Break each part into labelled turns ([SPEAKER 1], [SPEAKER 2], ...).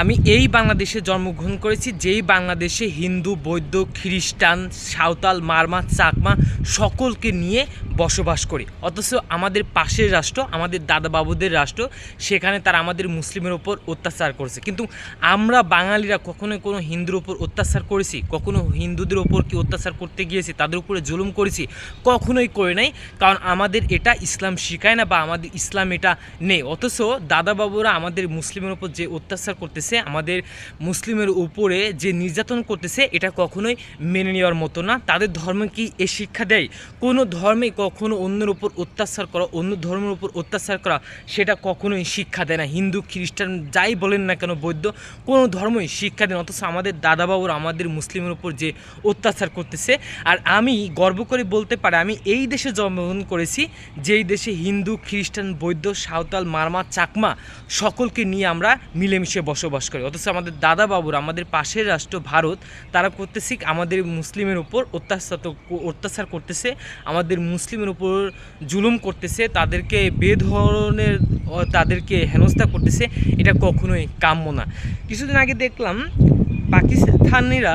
[SPEAKER 1] আমি এই বাংলাদেশে জন্মগ্রহণ করেছি, যেই বাংলাদেশে হিন্দু, বৌদ্ধ, খ্রিস্টান, সাঁওতাল, মারমা, চাকমা সকলকে নিয়ে বসবাস করি। অথচ আমাদের পাশের রাষ্ট্র, আমাদের দাদা বাবুদের রাষ্ট্র, সেখানে তারা আমাদের মুসলিমের ওপর অত্যাচার করেছে। কিন্তু আমরা বাঙালিরা কখনোই কোনো হিন্দুর ওপর অত্যাচার করেছি, কখনো হিন্দুদের ওপর কি অত্যাচার করতে গিয়েছি, তাদের উপরে জুলুম করেছি, কখনোই করে নাই। কারণ আমাদের এটা ইসলাম শিখায় না বা আমাদের ইসলাম এটা নেই। অথচ দাদা বাবুরা আমাদের মুসলিমের ওপর যে অত্যাচার করতেছে, আমাদের মুসলিমের উপরে যে নির্যাতন করতেছে, এটা কখনোই মেনে নেওয়ার মতো না। তাদের ধর্ম কি এ শিক্ষা দেয়? কোনো ধর্মে কখনো অন্যের উপর অত্যাচার করা, অন্য ধর্মের উপর অত্যাচার করা, সেটা কখনোই শিক্ষা দেয় না। হিন্দু, খ্রিস্টান যাই বলেন না কেন বৌদ্ধ কোনো ধর্মই শিক্ষা দেয় না। অথচ আমাদের দাদা বাবুরা আমাদের মুসলিমের উপর যে অত্যাচার করতেছে, আর আমি গর্ব করে বলতে পারি, আমি এই দেশে জন্মগ্রহণ করেছি, যেই দেশে হিন্দু, খ্রিস্টান বৌদ্ধ সাঁওতাল, মারমা, চাকমা সকলকে নিয়ে আমরা মিলেমিশে বসবাস করি। অথচ আমাদের দাদা বাবুরা আমাদের পাশের রাষ্ট্র ভারত, তারা করতেছে আমাদের মুসলিমের উপর অত্যাচার অত্যাচার করতেছে, আমাদের মুসলিমের উপর জুলুম করতেছে, তাদেরকে বেধরনের তাদেরকে হেনস্থা করতেছে, এটা কখনোই কাম্য না। কিছুদিন আগে দেখলাম, পাকিস্তানিরা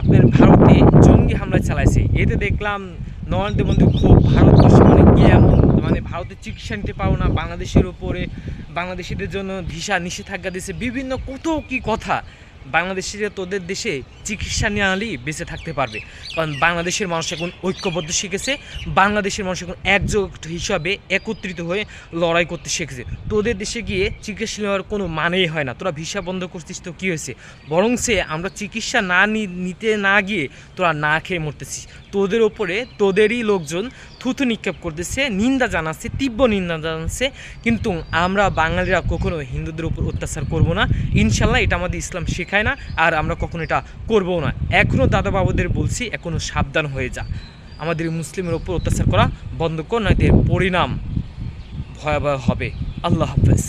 [SPEAKER 1] আপনার ভারতে জঙ্গি হামলা চালাইছে। এতে দেখলাম, নরেন্দ্র মোদী খুব ভারতবর্ষ মানে কি এমন মানে ভারতের চিকিৎসা নিতে পারো না, বাংলাদেশের উপরে, বাংলাদেশিদের জন্য ভিসা নিষেধাজ্ঞা দিয়েছে, বিভিন্ন কত কি কথা। বাংলাদেশিরা তোদের দেশে চিকিৎসা নিয়ে আনলেই বেঁচে থাকতে পারবে। কারণ বাংলাদেশের মানুষ এখন ঐক্যবদ্ধ শিখেছে, বাংলাদেশের মানুষ এখন একজোট হিসাবে একত্রিত হয়ে লড়াই করতে শিখেছে। তোদের দেশে গিয়ে চিকিৎসা নেওয়ার কোনো মানেই হয় না। তোরা ভিসা বন্ধ করছিস তো কী হয়েছে? বরং সে আমরা চিকিৎসা নি- নিতে না গিয়ে তোরা না খেয়ে মরতেছিস। তোদের ওপরে তোদেরই লোকজন থুতু নিক্ষেপ করতেছে, নিন্দা জানাচ্ছে, তীব্র নিন্দা জানাচ্ছে, কিন্তু আমরা বাঙালিরা কখনো হিন্দুদের উপর অত্যাচার করব না। ইনশাল্লাহ এটা আমাদের ইসলাম শেখায় না, আর আমরা কখনো এটা করব না। এখনও দাদা বাবুদের বলছি এখনও সাবধান হয়ে যা। আমাদের মুসলিমের ওপর অত্যাচার করা বন্ধ কর নয় পরিণাম ভয়াবহ হবে। আল্লাহ হাফেজ।